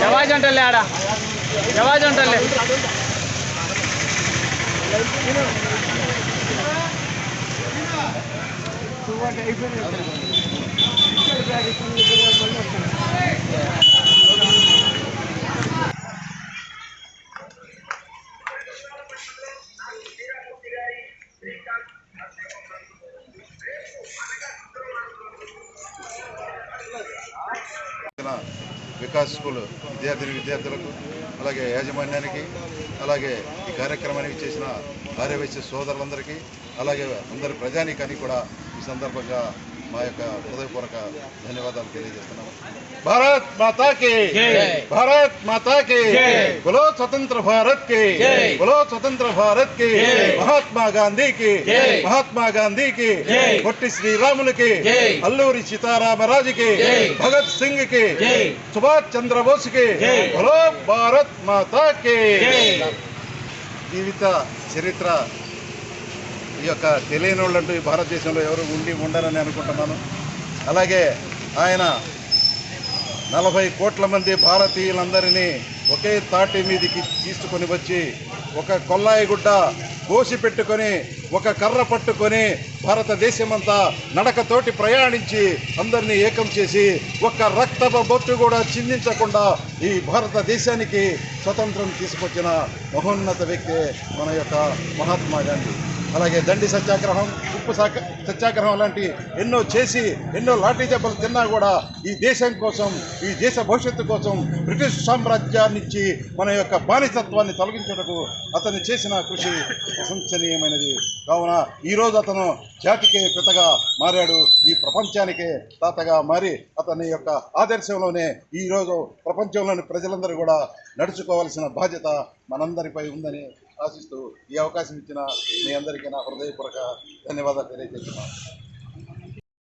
జవాజ్ అంటలే ఆడ జవాజ్ అంటలే తెలంగాణ వికాస్ స్కూల్ విద్యార్థిని విద్యార్థులకు అలాగే యాజమాన్యానికి అలాగే ఈ కార్యక్రమానికి చేసిన ఆర్యవైశ్య సోదరులందరికీ అలాగే అందరి ప్రజానీకానికి కూడా ఈ సందర్భంగా మా యొక్క హృదయపూర్వక ధన్యవాదాలు తెలియజేస్తున్నాము భారత్ మాతా కి భారత్ మాతా కి బలో స్వతంత్ర భారత్ కి బలో స్వతంత్ర భారత్ కి మహాత్మా గాంధీ కి మహాత్మా గాంధీ కి పొట్టి శ్రీరాములకి అల్లూరి సీతారామరాజుకి భగత్ సింగ్ కి సుభాష్ చంద్రబోస్ కి బలో భారత్ మాతా కి జీవిత చరిత్ర ఈ యొక్క తెలియని వాళ్ళంటూ ఈ భారతదేశంలో ఎవరు ఉండి ఉండరని అనుకుంటున్నాను. అలాగే ఆయన నలభై కోట్ల మంది భారతీయులందరినీ ఒకే తాటి మీదికి తీసుకొని వచ్చి ఒక కొల్లాయి గుడ్డ కోసి పెట్టుకొని ఒక కర్ర పట్టుకొని భారతదేశమంతా నడకతోటి ప్రయాణించి అందరినీ ఏకం చేసి ఒక్క రక్తపు బొట్టు కూడా చిందించకుండా ఈ భారతదేశానికి స్వతంత్రం తీసుకొచ్చిన మహోన్నత వ్యక్తి మన యొక్క మహాత్మా గాంధీ. అలాగే దండి సత్యాగ్రహం ఉప్పు సత్యాగ్రహం లాంటి ఎన్నో చేసి ఎన్నో లాఠీ దెబ్బలు తిన్నా కూడా ఈ దేశం కోసం ఈ దేశ భవిష్యత్తు కోసం బ్రిటిష్ సామ్రాజ్యాన్నిచ్చి మన యొక్క బానిసత్వాన్ని తొలగించుటకు అతను చేసిన కృషి ప్రశంసనీయమైనది. కావున ఈరోజు అతను జాతికే పితగా మారాడు. ఈ ప్రపంచానికే తాతగా మారి అతని యొక్క ఆదర్శంలోనే ఈరోజు ప్రపంచంలోని ప్రజలందరూ కూడా నడుచుకోవాల్సిన బాధ్యత మనందరిపై ఉందని ఆశిస్తూ ఈ అవకాశం ఇచ్చిన మీ అందరికీ నా హృదయపూర్వక ధన్యవాదాలు తెలియజేస్తున్నాను.